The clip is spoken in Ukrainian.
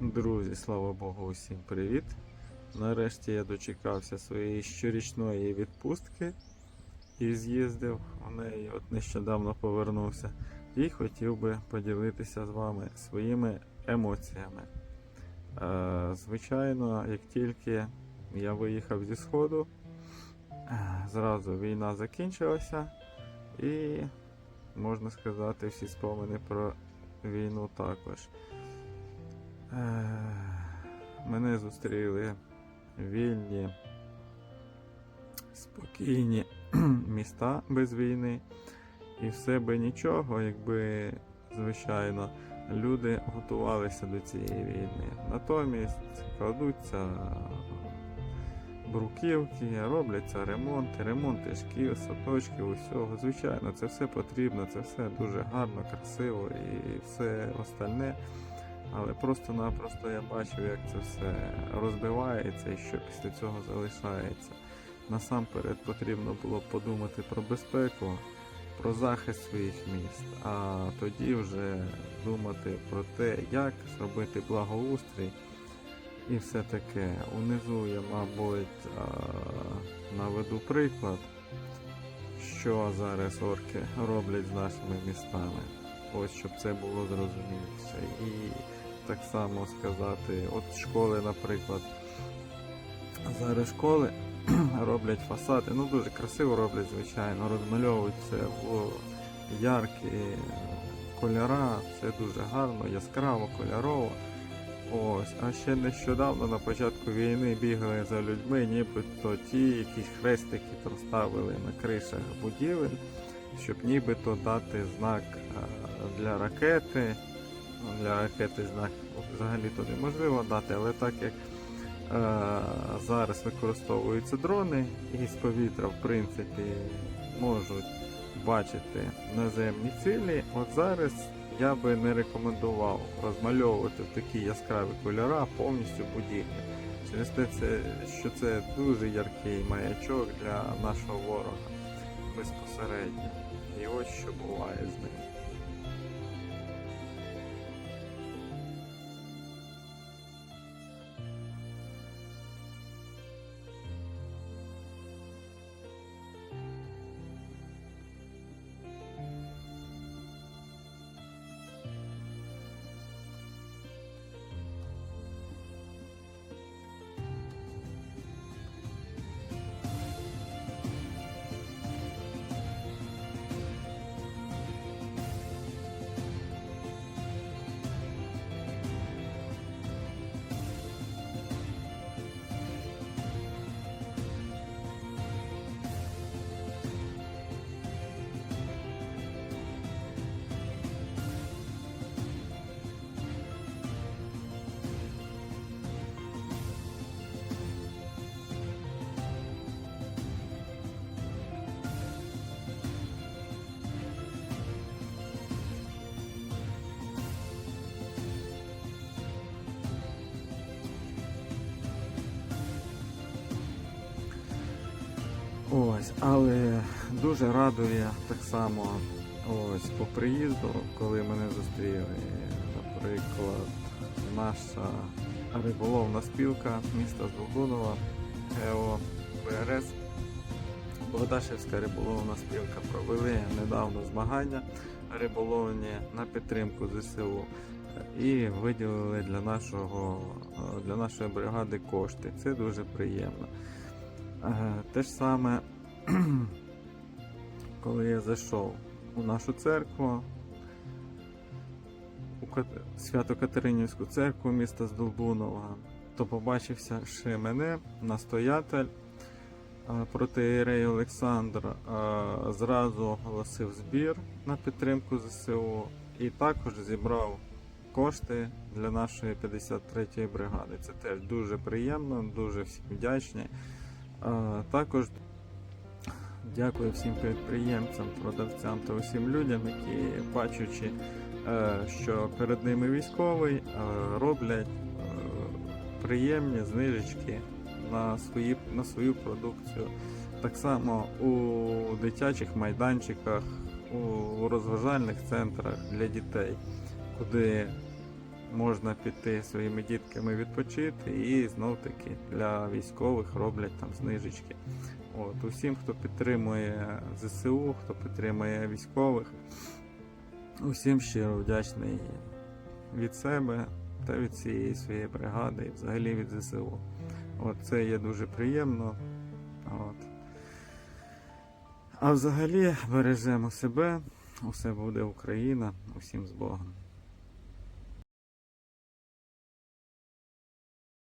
Друзі, слава Богу, усім привіт! Нарешті я дочекався своєї щорічної відпустки і з'їздив у неї, от нещодавно повернувся, і хотів би поділитися з вами своїми емоціями. Е, Звичайно, як тільки я виїхав зі Сходу, е, зразу війна закінчилася, і можна сказати, всі спомини про війну також. Мене зустріли вільні, спокійні міста без війни. І все би нічого, якби, звичайно, люди готувалися до цієї війни. Натомість кладуться бруківки, робляться ремонти, ремонти шкіл, садочків, усього. Звичайно, це все потрібно, це все дуже гарно, красиво і все остальне. Але просто-напросто я бачив, як це все розбивається і що після цього залишається. Насамперед потрібно було подумати про безпеку, про захист своїх міст, а тоді вже думати про те, як зробити благоустрій і все таке. Унизу я, мабуть, наведу приклад, що зараз орки роблять з нашими містами. Ось щоб це було зрозуміліше. І так само сказати, от школи, наприклад. Зараз школи роблять фасади, ну дуже красиво роблять, звичайно, розмальовуються в яркі кольора, все дуже гарно, яскраво, кольорово. Ось, а ще нещодавно на початку війни бігали за людьми, нібито ті якісь хрестики розставили на кришах будівель, щоб нібито дати знак е, для ракети. Ну, Для ракети знак взагалі-то неможливо дати, але так як е, зараз використовуються дрони і з повітря, в принципі, можуть бачити наземні цілі, от зараз я би не рекомендував розмальовувати в такі яскраві кольора повністю будівлі. Через те, що це дуже яркий маячок для нашого ворога безпосередньо. І ось що буває з ним. Ось, але дуже радує так само ось по приїзду, коли мене зустріли, наприклад, наша риболовна спілка міста Звугунова, ГЕО ВРС. Богдашевська риболовна спілка провели недавно змагання риболовні на підтримку ЗСУ і виділили для, нашого, для нашої бригади кошти. Це дуже приємно. Е, Те ж саме, коли я зайшов у нашу церкву, у Кат- Свято-Катеринівську церкву міста Здолбунова, то побачився ще мене, настоятель е, протиєрей Олександр зразу оголосив збір на підтримку ЗСУ і також зібрав кошти для нашої 53-ї бригади. Це теж дуже приємно, дуже всім вдячні. Також дякую всім підприємцям, продавцям та усім людям, які, бачачи, е, що перед ними військовий, е, роблять е, приємні знижечки на, свої, на свою продукцію. Так само у дитячих майданчиках, у розважальних центрах для дітей, куди можна піти своїми дітками відпочити, і знов таки для військових роблять там знижечки. От, усім, хто підтримує ЗСУ, хто підтримує військових, усім щиро вдячний від себе та від цієї своєї бригади, і взагалі від ЗСУ. От, це є дуже приємно. От. А взагалі бережемо себе, усе буде Україна, усім з Богом.